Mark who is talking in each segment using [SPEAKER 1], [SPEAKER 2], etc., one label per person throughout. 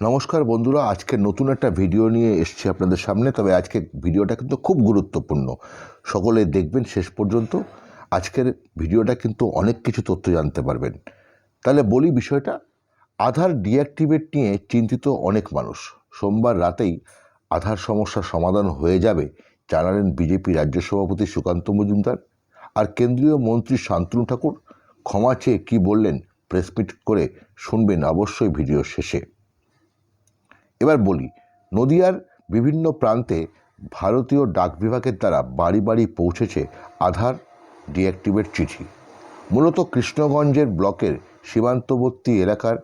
[SPEAKER 1] নমস্কার বন্ধুরা, আজকে নতুন একটা ভিডিও নিয়ে এসেছি আপনাদের সামনে। তবে আজকে ভিডিওটা কিন্তু খুব গুরুত্বপূর্ণ। সকলে দেখবেন শেষ পর্যন্ত। আজকের ভিডিওটা কিন্তু অনেক কিছু তথ্য জানতে পারবেন। তাহলে বলি বিষয়টা, আধার ডিঅ্যাক্টিভেট নিয়ে চিন্তিত অনেক মানুষ। সোমবার রাতেই আধার সমস্যার সমাধান হয়ে যাবে জানালেন বিজেপি রাজ্য সভাপতি সুকান্ত মজুমদার। আর কেন্দ্রীয় মন্ত্রী শান্তনু ঠাকুর ক্ষমা চেয়ে কী বললেন, প্রেসমিট করে শুনবেন অবশ্যই ভিডিও শেষে। এবার বলি, নদিয়ার বিভিন্ন প্রান্তে ভারতীয় ডাক বিভাগের দ্বারা বাড়ি বাড়ি পৌঁছেছে আধার ডিঅ্যাক্টিভেট চিঠি। মূলত কৃষ্ণগঞ্জের ব্লকের সীমান্তবর্তী এলাকার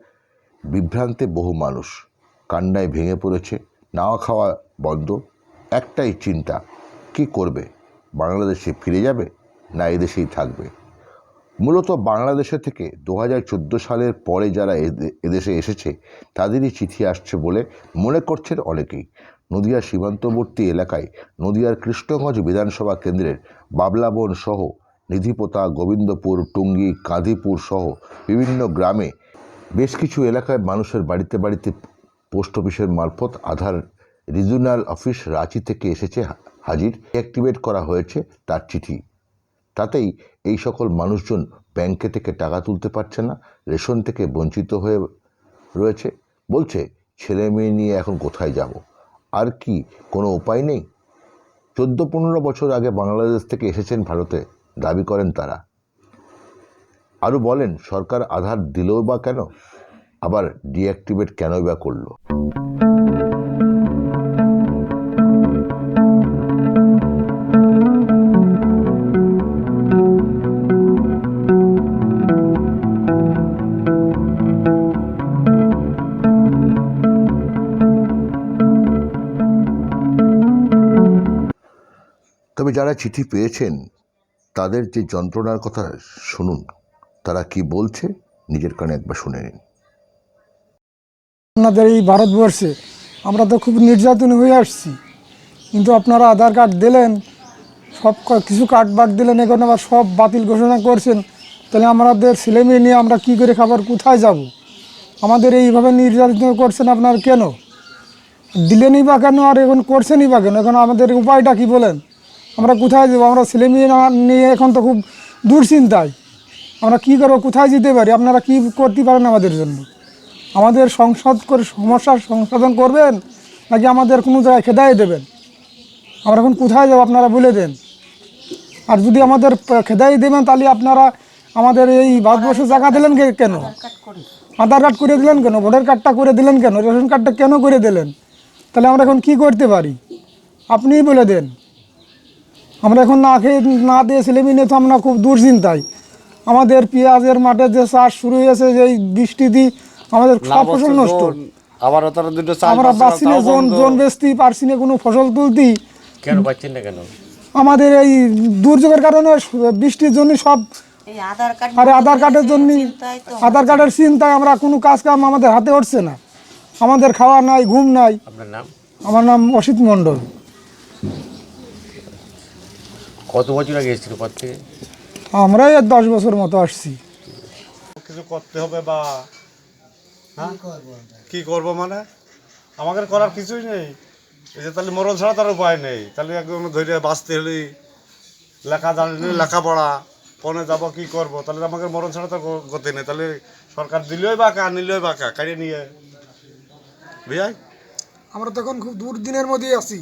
[SPEAKER 1] বিভ্রান্তে বহু মানুষ। কান্নায় ভেঙে পড়েছে, নাওয়া খাওয়া বন্ধ। একটাই চিন্তা, কি করবে? বাংলাদেশে ফিরে যাবে না এদেশেই থাকবে? মূলত বাংলাদেশে থেকে দু হাজার চোদ্দ সালের পরে যারা এদে- এদেশে এসেছে, তাদেরই চিঠি আসছে বলে মনে করছেন অনেকেই। নদিয়ার সীমান্তবর্তী এলাকায় নদিয়ার কৃষ্ণগঞ্জ বিধানসভা কেন্দ্রের বাবলাবন সহ নিধিপোতা গোবিন্দপুর, টুঙ্গি কাঁদিপুর সহ বিভিন্ন গ্রামে বেশ কিছু এলাকায় মানুষের বাড়িতে বাড়িতে পোস্ট অফিসের মারফত আধার রিজিওনাল অফিস রাঁচি থেকে এসেছে হাজির, অ্যাক্টিভেট করা হয়েছে তার চিঠি। তাতেই এই সকল মানুষজন ব্যাংকে থেকে টাকা তুলতে পারছে না, রেশন থেকে বঞ্চিত হয়ে রয়েছে। বলছে, ছেলে মেয়ে নিয়ে এখন কোথায় যাব? আর কি, কোনো উপায় নেই? চোদ্দ পনেরো বছর আগে বাংলাদেশ থেকে এসেছেন ভারতে, দাবি করেন তারা। আরও বলেন, সরকার আধার দিলেও বা কেন? আবার ডিঅ্যাক্টিভেট কেনই বা করল? তবে যারা চিঠি পেয়েছেন, তাদের যে যন্ত্রণার কথা শুনুন। তারা কি বলছে, নিজের কানে একবার শুনে নিন।
[SPEAKER 2] আপনাদের এই ভারতবর্ষে আমরা তো খুব নির্যাতন হয়ে আসছি। কিন্তু আপনারা আধার কার্ড দিলেন, সব কিছু কার্ড বাদ দিলেন, এখন আবার সব বাতিল ঘোষণা করছেন। তাহলে আমাদের ছেলে মেয়ে নিয়ে আমরা কী করে খাবার কোথায় যাব? আমাদের এইভাবে নির্যাতন করছেন আপনার কেন? দিলেনই বা কেন আর এখন করছেনই বা কেন? এখন আমাদের উপায়টা কি বলেন? আমরা কোথায় যাব? আমরা ছেলে মেয়ে নিয়ে এখন তো খুব দুশ্চিন্তায়। আমরা কী করব? কোথায় যেতে পারি? আপনারা কী করতে পারেন আমাদের জন্য? আমাদের সংসদ করে সমস্যার সংশোধন করবেন, নাকি আমাদের কোনো জায়গায় খেদাই দেবেন? আমরা এখন কোথায় যাব? আপনারা বলে দেন। আর যদি আমাদের খেদাই দেবেন, তাহলে আপনারা আমাদের এই ভারতবর্ষে জায়গা দিলেন কেন? আধার কার্ড করে দিলেন কেন? ভোটার কার্ডটা করে দিলেন কেন? রেশন কার্ডটা কেন করে দিলেন? তাহলে আমরা এখন কি করতে পারি? আপনিই বলে দেন। আমরা এখন না খেয়ে না দিয়ে ছেলে মেয়ে তো আমরা খুব দুশ্চিন্তায় আমাদের পেঁয়াজের মাঠে যে চাষ শুরু হয়েছে যে এই বৃষ্টি দিয়ে আমাদের সব ফসল নষ্ট।
[SPEAKER 3] আবার তারা দুটো
[SPEAKER 2] আমরা
[SPEAKER 3] পাচ্ছে না,
[SPEAKER 2] পাচ্ছি না জন জন বেচতে পারছি না কোনো ফসল তুলতি।
[SPEAKER 4] কেন পাচ্ছেন না কেন?
[SPEAKER 2] আমাদের এই দুর্যোগের কারণে বৃষ্টির জন্য সব
[SPEAKER 5] এই আধার কার্ড
[SPEAKER 2] আরে আধার কার্ডের জন্য আধার কার্ডের চিন্তায় আমরা কোনো কাজ কাম আমাদের হাতে উঠছে না। আমাদের খাওয়া নাই ঘুম নাই।
[SPEAKER 4] আপনার নাম?
[SPEAKER 2] আমার নাম অসিত মণ্ডল।
[SPEAKER 4] কত বছর আগে এসেছিল পর থেকে?
[SPEAKER 2] আমরাই আর দশ বছর মতো আসছি।
[SPEAKER 3] কিছু করতে হবে বা হ্যাঁ? কি করব মানে? আমাদের করার কিছুই নেই। এই যে তাহলে মরণ ছাড়া তার উপায় নেই। তাহলে একদম ধৈর্য বাঁচতে হলে লেখা জানলে লেখাপড়া ফোনে যাব কি করব? তাহলে আমাকে মরণ ছাড়া তো গতি নেই। তাহলে সরকার দিলেই বাঁকা নিলেই কা কাড়িয়ে নিয়ে। বুঝাই
[SPEAKER 2] আমরা তখন খুব দূর দিনের মধ্যেই আছি।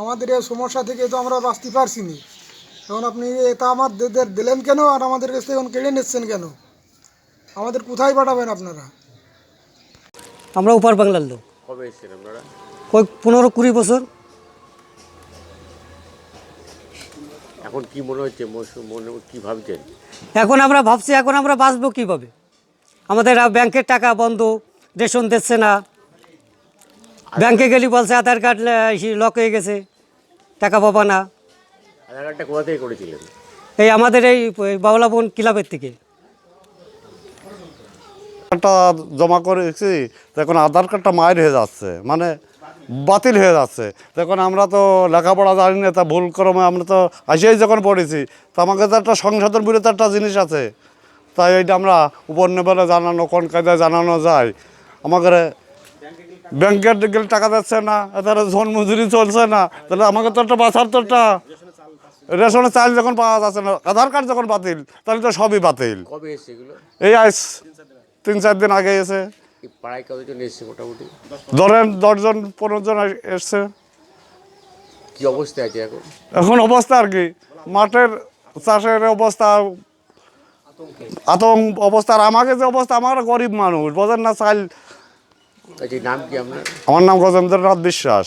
[SPEAKER 2] আমাদের এই সমস্যা থেকে তো আমরা বাঁচতে পারছি না। এখন আপনি এটা আমাদের দিলেন কেন? আর আমাদের কাছ থেকে এখন কেড়ে নিচ্ছেন কেন? আমাদের কোথায় পাঠাবেন আপনারা?
[SPEAKER 6] আমরা উপার বাংলার লোক।
[SPEAKER 4] কবে এসেছেন আপনারা?
[SPEAKER 6] ওই পনেরো কুড়ি বছর।
[SPEAKER 4] এখন কি মনে হচ্ছে? মনে কি ভাবছেন?
[SPEAKER 6] এখন আমরা ভাবছি এখন আমরা বাঁচবো কীভাবে? আমাদের ব্যাংকের টাকা বন্ধ রেশন দিচ্ছে না। ব্যাংকে গেলি বলছে আধার কার্ড লক হয়ে গেছে টাকা পাবা না।
[SPEAKER 4] আধার কার্ডটা কোথা থেকে করেছিলেন?
[SPEAKER 6] এই আমাদের এই বাউলা বোন ক্লাবের থেকে।
[SPEAKER 3] কার্ডটা জমা করেছি তো এখন আধার কার্ডটা মায়ের হয়ে যাচ্ছে মানে বাতিল হয়ে যাচ্ছে। তো এখন আমরা তো লেখাপড়া জানি না তা ভুল ক্রমে আমরা তো আসেই যখন পড়েছি তো আমাকে তো একটা সংশোধন বলে তো একটা জিনিস আছে। তাই এইটা আমরা উপর নেবেলে জানানো কোন কায়দায় জানানো যায় আমাকে ব্যাংকের গেলে টাকা দিচ্ছে না তারা ঝোন মজুরি চলছে না তাহলে আমাকে তো একটা বাঁচার তো একটা রেশনের চাল যখন পাওয়া যাচ্ছে না আধার কার্ড যখন বাতিল তাহলে তো সবই বাতিল। এই আইস তিন চার দিন আগে এসে। ধরেন দশজন পনেরো জন এসছে।
[SPEAKER 4] কি অবস্থায় আছে এখন?
[SPEAKER 3] এখন অবস্থা আর কি মাঠের চাষের অবস্থা আতঙ্ক অবস্থা। আর আমাকে যে অবস্থা আমার গরিব মানুষ বোঝেন না চাল
[SPEAKER 4] আচ্ছা নাম কি আপনার?
[SPEAKER 3] আমার নাম গজেন্দ্রনাথ বিশ্বাস।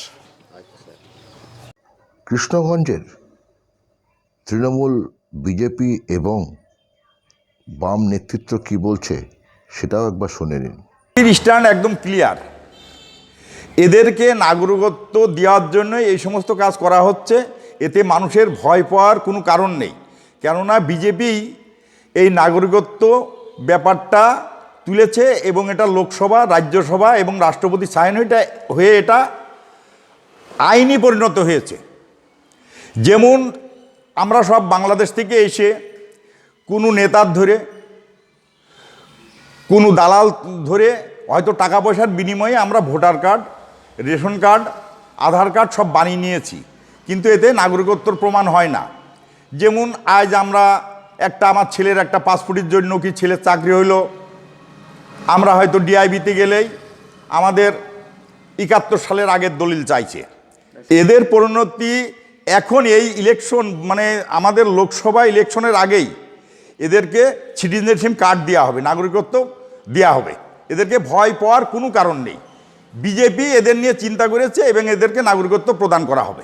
[SPEAKER 1] কৃষ্ণগঞ্জের তৃণমূল বিজেপি এবং বাম নেতৃত্ব কি বলছে সেটাও একবার শুনে নিন।
[SPEAKER 5] স্ট্যান্ড একদম ক্লিয়ার। এদেরকে নাগরিকত্ব দেওয়ার জন্য এই সমস্ত কাজ করা হচ্ছে। এতে মানুষের ভয় পাওয়ার কোনো কারণ নেই। কেননা বিজেপি এই নাগরিকত্ব ব্যাপারটা তুলেছে এবং এটা লোকসভা, রাজ্যসভা এবং রাষ্ট্রপতি সাইন হয়ে হয়ে এটা আইনি পরিণত হয়েছে। যেমন আমরা সব বাংলাদেশ থেকে এসে কোনো নেতার ধরে, কোনো দালাল ধরে হয়তো টাকা পয়সার বিনিময়ে আমরা voter card, ration card, Aadhaar card সব বানিয়ে নিয়েছি। কিন্তু এতে নাগরিকত্বর প্রমাণ হয় না। যেমন আজ আমরা একটা আমার ছেলের একটা পাসপোর্টের জন্য কি ছেলের চাকরি হইল আমরা হয়তো ডিআইবিতে গেলেই আমাদের একাত্তর সালের আগের দলিল চাইছে। এদের পরিণতি এখন এই ইলেকশন মানে আমাদের লোকসভা ইলেকশনের আগেই এদেরকে সিটিজেনশিপ কার্ড দেওয়া হবে, নাগরিকত্ব দেওয়া হবে। এদেরকে ভয় পাওয়ার কোনো কারণ নেই। বিজেপি এদের নিয়ে চিন্তা করেছে এবং এদেরকে নাগরিকত্ব প্রদান করা হবে।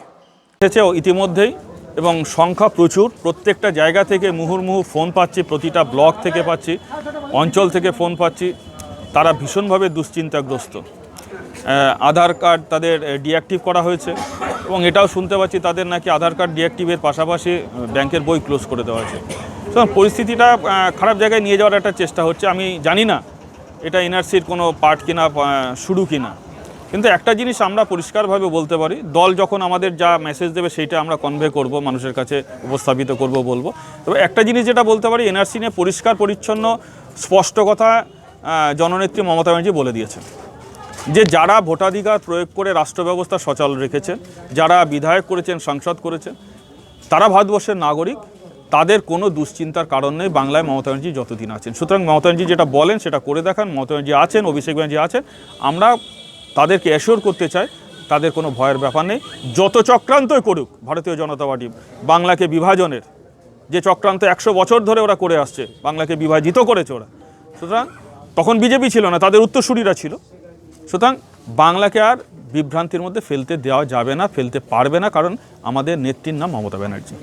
[SPEAKER 7] এসেছে ইতিমধ্যেই এবং সংখ্যা প্রচুর। প্রত্যেকটা জায়গা থেকে মুহুর্মুহু ফোন পাচ্ছি, প্রতিটা ব্লক থেকে পাচ্ছি। অঞ্চল থেকে ফোন পাচ্ছি। তারা ভীষণভাবে দুশ্চিন্তাগ্রস্ত। আধার কার্ড তাদের ডিঅ্যাক্টিভ করা হয়েছে এবং এটাও শুনতে পাচ্ছি তাদের নাকি আধার কার্ড ডিঅ্যাক্টিভের পাশাপাশি ব্যাংকের বই ক্লোজ করে দেওয়া হয়েছে। সুতরাং পরিস্থিতিটা খারাপ জায়গায় নিয়ে যাওয়ার একটা চেষ্টা হচ্ছে। আমি জানি না এটা এনআরসির কোনো পার্ট কিনা শুরু কিনা। কিন্তু একটা জিনিস আমরা পরিষ্কারভাবে বলতে পারি, দল যখন আমাদের যা মেসেজ দেবে সেইটা আমরা কনভে করব, মানুষের কাছে উপস্থাপিত করব, বলব। তবে একটা জিনিস যেটা বলতে পারি, এনআরসি নিয়ে পরিষ্কার পরিচ্ছন্ন স্পষ্ট কথা জননেত্রী মমতা ব্যানার্জি বলে দিয়েছেন যে যারা ভোটাধিকার প্রয়োগ করে রাষ্ট্র ব্যবস্থা সচল রেখেছেন, যারা বিধায়ক করেছেন, সাংসদ করেছেন, তারা ভারতবর্ষের নাগরিক, তাদের কোনো দুশ্চিন্তার কারণ নেই, বাংলায় মমতা ব্যানার্জি যতদিন আছেন। সুতরাং মমতা ব্যানার্জি যেটা বলেন, সেটা করে দেখান। মমতা ব্যানার্জি আছেন, অভিষেক ব্যানার্জি আছেন। আমরা তাদেরকে অ্যাসিওর করতে চাই, তাদের কোনো ভয়ের ব্যাপার নেই। যত চক্রান্তই করুক, ভারতীয় জনতা পার্টি, বাংলাকে বিভাজনের যে চক্রান্ত একশো বছর ধরে ওরা করে আসছে বাংলাকে বিভাজিত করেছে ওরা। সুতরাং তখন বিজেপি ছিল না তাদের উত্তরসূরিরা ছিল। সুতরাং বাংলাকে আর বিভ্রান্তির মধ্যে ফেলতে দেওয়া যাবে না ফেলতে পারবে না কারণ আমাদের নেত্রীর নাম মমতা ব্যানার্জি।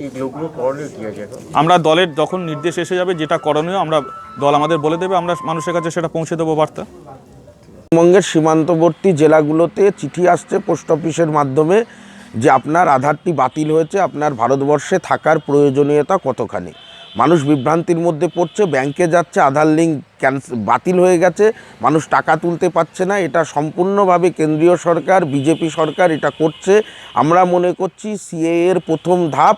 [SPEAKER 7] আমরা দলের যখন নির্দেশ এসে যাবে যেটা করণীয় আমরা দল আমাদের বলে দেবে আমরা মানুষের কাছে সেটা পৌঁছে দেবো বার্তা।
[SPEAKER 8] পশ্চিমবঙ্গের সীমান্তবর্তী জেলাগুলোতে চিঠি আসছে পোস্ট অফিসের মাধ্যমে। যে আপনার আধারটি বাতিল হয়েছে, আপনার ভারতবর্ষে থাকার প্রয়োজনীয়তা কতখানি? মানুষ বিভ্রান্তির মধ্যে পড়ছে, ব্যাংকে যাচ্ছে, আধার লিঙ্ক ক্যান্সেল বাতিল হয়ে গেছে, মানুষ টাকা তুলতে পারছে না, এটা সম্পূর্ণভাবে কেন্দ্রীয় সরকার, বিজেপি সরকার এটা করছে। আমরা মনে করছি সিএ এর প্রথম ধাপ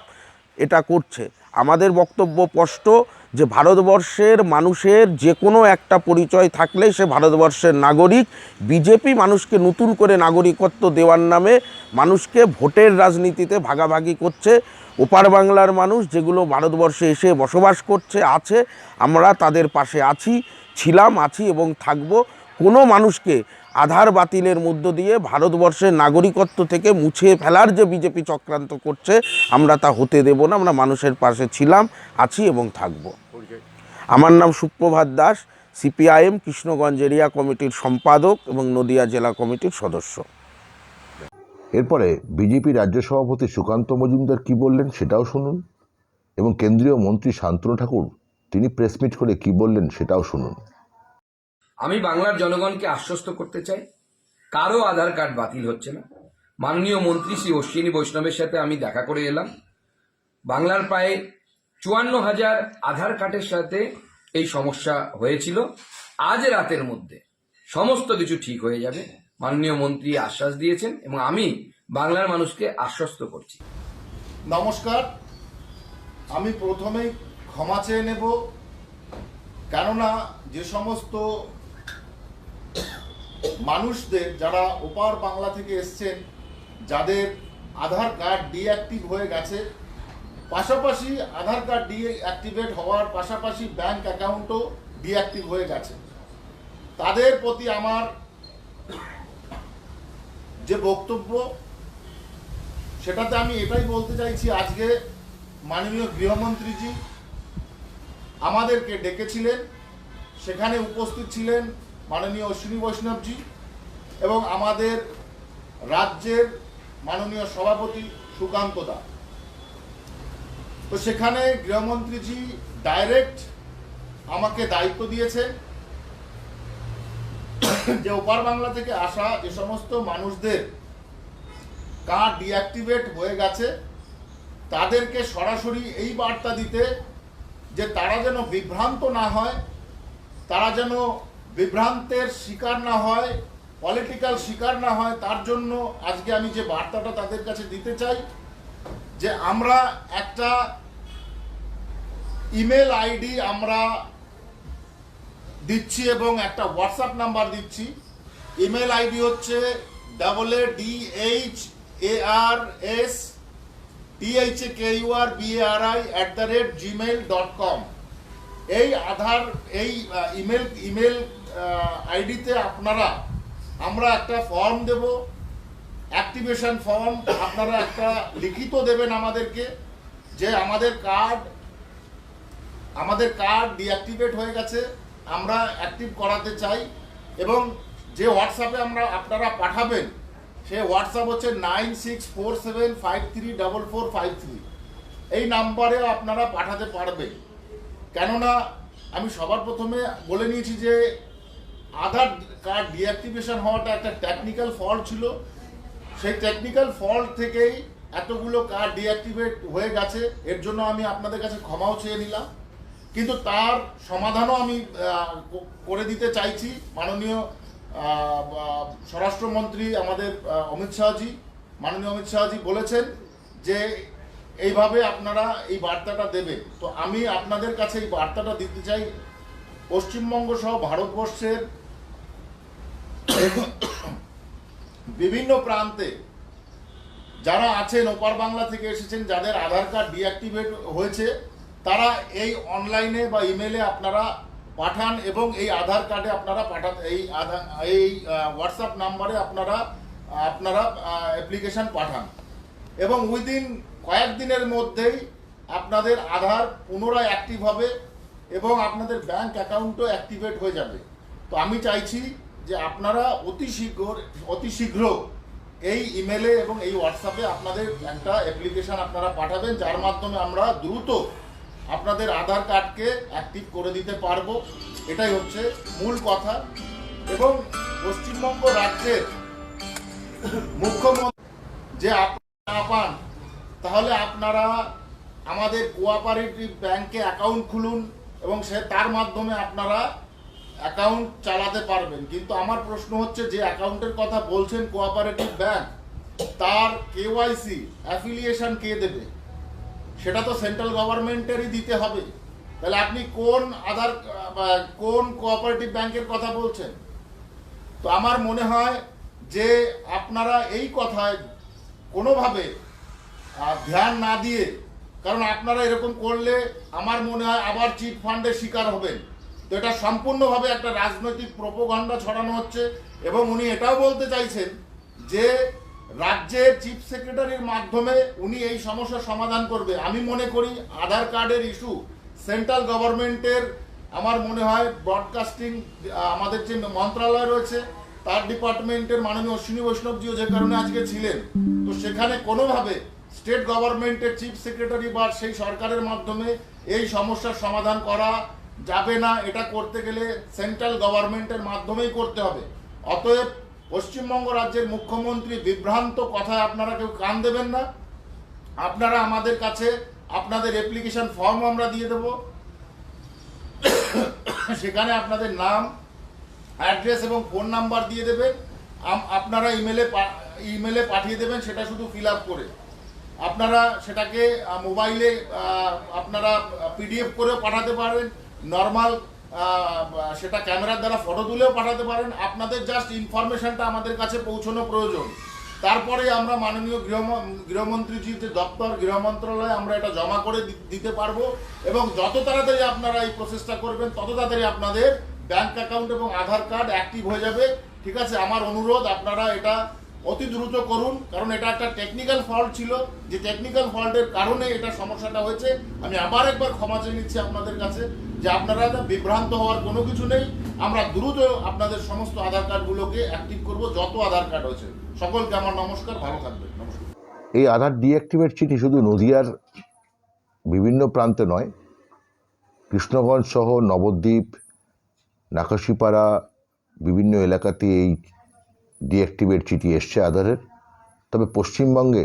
[SPEAKER 8] এটা করছে। আমাদের বক্তব্য স্পষ্ট যে ভারতবর্ষের মানুষের যে কোনো একটা পরিচয় থাকলেই সে ভারতবর্ষের নাগরিক। বিজেপি মানুষকে নতুন করে নাগরিকত্ব দেওয়ার নামে মানুষকে ভোটের রাজনীতিতে ভাগাভাগি করছে। ওপার বাংলার মানুষ যেগুলো ভারতবর্ষে এসে বসবাস করছে, আছে, আমরা তাদের পাশে আছি, ছিলাম, আছি এবং থাকব। কোনো মানুষকে আধার বাতিলের মধ্য দিয়ে ভারতবর্ষের নাগরিকত্ব থেকে মুছে ফেলার যে বিজেপি চক্রান্ত করছে, আমরা তা হতে দেব না। আমরা মানুষের পাশে ছিলাম, আছি এবং থাকব। আমার নাম সুপ্রভাত দাস সিপিআইএম কৃষ্ণগঞ্জ এরিয়া কমিটির সম্পাদক এবং নদিয়া জেলা কমিটির সদস্য।
[SPEAKER 1] এরপরে বিজেপি রাজ্য সভাপতি সুকান্ত মজুমদার কি বললেন সেটাও শুনুন এবং কেন্দ্রীয় মন্ত্রী শান্তনু ঠাকুর তিনি প্রেস মিট করে কি বললেন সেটাও শুনুন।
[SPEAKER 9] আমি বাংলার জনগণকে আশ্বস্ত করতে চাই কারও আধার কার্ড বাতিল হচ্ছে না। মাননীয় মন্ত্রী শ্রী অশ্বিনী বৈষ্ণবের সাথে আমি দেখা করে এলাম। বাংলার প্রায় চুয়ান্ন হাজার আধার কার্ডের সাথে এই সমস্যা হয়েছিল। আজ রাতের মধ্যে সমস্ত কিছু ঠিক হয়ে যাবে। মাননীয় মন্ত্রী আশ্বাস দিয়েছেন এবং আমি বাংলার মানুষকে আশ্বস্ত করছি।
[SPEAKER 10] নমস্কার। আমি প্রথমেই ক্ষমা চেয়ে নেব, কেননা যে সমস্ত মানুষদের যারা ওপার বাংলা থেকে এসছেন, যাদের আধার কার্ড ডিঅ্যাক্টিভ হয়ে গেছে পাশাপাশি আধার কার্ড ডিঅ্যাক্টিভেট হওয়ার পাশাপাশি ব্যাংক অ্যাকাউন্টও ডিঅ্যাক্টিভ হয়ে গেছে। তাদের প্রতি আমার যে বক্তব্য, সেটাতে আমি এটাই বলতে চাইছি, আজকে মাননীয় গৃহমন্ত্রীজি আমাদেরকে ডেকেছিলেন, সেখানে উপস্থিত ছিলেন মাননীয় অশ্বিনী বৈষ্ণবজি এবং আমাদের রাজ্যের মাননীয় সভাপতি সুকান্ত দা। তো সেখানে গৃহমন্ত্রীজি ডাইরেক্ট আমাকে দায়িত্ব দিয়েছেন যে ওপার বাংলা থেকে আসা যে সমস্ত মানুষদের কার্ড ডিঅ্যাক্টিভেট হয়ে গেছে, তাদেরকে সরাসরি এই বার্তা দিতে যে তারা যেন বিভ্রান্ত না হয়, তারা যেন বিভ্রান্তের শিকার না হয় পলিটিক্যাল শিকার না হয়, তার জন্য আজকে আমি যে বার্তাটা তাদের কাছে দিতে চাই যে আমরা একটা ইমেল আইডি আমরা দিচ্ছি এবং একটা হোয়াটসঅ্যাপ নাম্বার দিচ্ছি ইমেল আইডি হচ্ছে double A D H A R S T H A K U R B R I at the rate Gmail dot com এই আধার এই ইমেল ইমেল আইডিতে আপনারা আমরা একটা ফর্ম দেব অ্যাক্টিভেশন ফর্ম আপনারা একটা লিখিত দেবেন আমাদেরকে যে আমাদের কার্ড আমাদের কার্ড ডিঅ্যাক্টিভেট হয়ে গেছে, আমরা অ্যাক্টিভ করাতে চাই এবং যে হোয়াটসঅ্যাপে আমরা, আপনারা পাঠাবেন, সে হোয়াটসঅ্যাপ হচ্ছে nine six four seven five three double four five three এই নাম্বারে আপনারা পাঠাতে পারবেন। কেননা, আমি সবার প্রথমে বলে নিয়েছি যে আধার কার্ড ডিঅ্যাক্টিভেশন হওয়াটা একটা টেকনিক্যাল ফল্ট ছিল। সেই টেকনিক্যাল ফল্ট থেকেই এতগুলো কার্ড ডিঅ্যাক্টিভেট হয়ে গেছে, এর জন্য আমি আপনাদের কাছে ক্ষমাও চেয়ে নিলাম। কিন্তু তার সমাধানও আমি করে দিতে চাইছি। মাননীয় স্বরাষ্ট্রমন্ত্রী আমাদের অমিত শাহজি, মাননীয় অমিত শাহজি বলেছেন যে এইভাবে আপনারা এই বার্তাটা দেবেন। তো আমি আপনাদের কাছে এই বার্তাটা দিতে চাই। পশ্চিমবঙ্গ সহ ভারতবর্ষের বিভিন্ন প্রান্তে যারা আছেন, ওপার বাংলা থেকে এসেছেন, যাদের আধার কার্ড ডিঅ্যাক্টিভেট হয়েছে, তারা এই অনলাইনে বা ইমেলে আপনারা পাঠান এবং এই আধার কার্ডে আপনারা পাঠান এই আধার এই হোয়াটসঅ্যাপ নাম্বারে আপনারা আপনারা অ্যাপ্লিকেশন পাঠান। এবং উইদিন কয়েকদিনের মধ্যেই আপনাদের আধার পুনরায় অ্যাক্টিভ হবে এবং আপনাদের ব্যাংক অ্যাকাউন্টও অ্যাক্টিভেট হয়ে যাবে। তো আমি চাইছি যে আপনারা অতি শীঘ্র অতি শীঘ্র এই ইমেলে এবং এই হোয়াটসঅ্যাপে আপনাদের একটা অ্যাপ্লিকেশন আপনারা পাঠাবেন, যার মাধ্যমে আমরা দ্রুত আপনাদের আধার কার্ডকে অ্যাক্টিভ করে দিতে পারব। এটাই হচ্ছে মূল কথা। এবং পশ্চিমবঙ্গ রাজ্যের মুখ্যমন্ত্রী যে আপনারা পান, তাহলে আপনারা আমাদের কোঅপারেটিভ ব্যাংকে অ্যাকাউন্ট খুলুন এবং সে তার মাধ্যমে আপনারা অ্যাকাউন্ট চালাতে পারবেন। কিন্তু আমার প্রশ্ন হচ্ছে যে অ্যাকাউন্টের কথা বলছেন কোঅপারেটিভ ব্যাংক তার কেওয়াইসি অ্যাফিলিয়েশন কে দেবে? সেটা তো সেন্ট্রাল গভর্নমেন্টেরই দিতে হবে। তাহলে আপনি কোন আধার কোন কোঅপারেটিভ ব্যাংকের কথা বলছেন? তো আমার মনে হয় যে আপনারা এই কথায় কোনোভাবে ধ্যান না দিয়ে, কারণ আপনারা এরকম করলে আমার মনে হয় আবার চিট ফান্ডের শিকার হবেন। এটা সম্পূর্ণভাবে একটা রাজনৈতিক প্রোপোগান্ডা ছড়ানো হচ্ছে এবং উনি এটাও বলতে চাইছেন যে রাজ্যের চিফ সেক্রেটারির মাধ্যমে উনি এই সমস্যার সমাধান করবে। আমি মনে করি আধার কার্ডের ইস্যু, সেন্ট্রাল গভর্নমেন্টের আমার মনে হয় ব্রডকাস্টিং আমাদের যে মন্ত্রণালয় রয়েছে, তার ডিপার্টমেন্টের মাননীয় অশ্বিনী বৈষ্ণবজিও যে কারণে আজকে ছিলেন। তো সেখানে কোনোভাবে স্টেট গভর্নমেন্টের চিফ সেক্রেটারি বা সেই সরকারের মাধ্যমে এই সমস্যার সমাধান করা যাবে না, এটা করতে গেলে সেন্ট্রাল গভর্নমেন্টের মাধ্যমেই করতে হবে। অতএব পশ্চিমবঙ্গ রাজ্যের মুখ্যমন্ত্রী বিভ্রান্ত কথায় আপনারা কেউ কান দেবেন না। আপনারা আমাদের কাছে আপনাদের অ্যাপ্লিকেশন ফর্ম আমরা দিয়ে দেব। সেখানে আপনাদের নাম অ্যাড্রেস এবং ফোন নাম্বার দিয়ে দেবেন আপনারা ইমেলে ইমেলে পাঠিয়ে দেবেন, সেটা শুধু ফিল করে। আপনারা সেটাকে মোবাইলে আপনারা পিডিএফ করেও পাঠাতে পারেন নর্মাল সেটা ক্যামেরার দ্বারা ফটো তুলেও পাঠাতে পারেন। আপনাদের জাস্ট ইনফরমেশনটা আমাদের কাছে পৌঁছানো প্রয়োজন। তারপরে আমরা মাননীয় গৃহ গৃহমন্ত্রীজির যে দপ্তর, গৃহ মন্ত্রণালয়ে আমরা এটা জমা করে দিতে পারব এবং যত তাড়াতাড়ি আপনারা এই প্রসেসটা করবেন, তত তাড়াতাড়ি আপনাদের ব্যাংক অ্যাকাউন্ট এবং আধার কার্ড অ্যাক্টিভ হয়ে যাবে। ঠিক আছে? আমার অনুরোধ, আপনারা এটা অতি দ্রুত করুন, কারণ এটা একটা টেকনিক্যাল ফল্ট ছিল। যে টেকনিক্যাল ফল্টের কারণে এটা সমস্যাটা হয়েছে। আমি আবার একবার ক্ষমা চেয়ে নিচ্ছি আপনাদের কাছে যে আপনারা বিভ্রান্ত হওয়ার কোনো কিছু নেই। আমরা দ্রুত আপনাদের সমস্ত আধার কার্ডগুলোকে অ্যাক্টিভ করব, যত আধার কার্ড হয়েছে। সকলকে আমার নমস্কার, ভালো থাকবেন। নমস্কার।
[SPEAKER 1] এই আধার ডিঅ্যাক্টিভেট চিঠি শুধু নদিয়ার বিভিন্ন প্রান্তে নয়, কৃষ্ণগঞ্জ সহ নবদ্বীপ, নাকাশিপাড়া, বিভিন্ন এলাকাতে এই ডিঅ্যাক্টিভেট চিঠি এসছে আধারের। তবে পশ্চিমবঙ্গে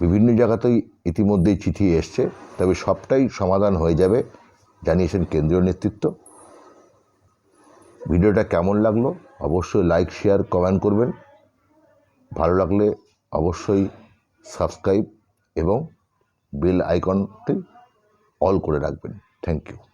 [SPEAKER 1] বিভিন্ন জায়গাতেই ইতিমধ্যেই চিঠি এসছে। তবে সবটাই সমাধান হয়ে যাবে জানিয়েছেন কেন্দ্রীয় নেতৃত্ব। ভিডিওটা কেমন লাগল অবশ্যই লাইক, শেয়ার, কমেন্ট করবেন। ভালো লাগলে অবশ্যই সাবস্ক্রাইব এবং বেল আইকনটি অল করে রাখবেন। Thank you.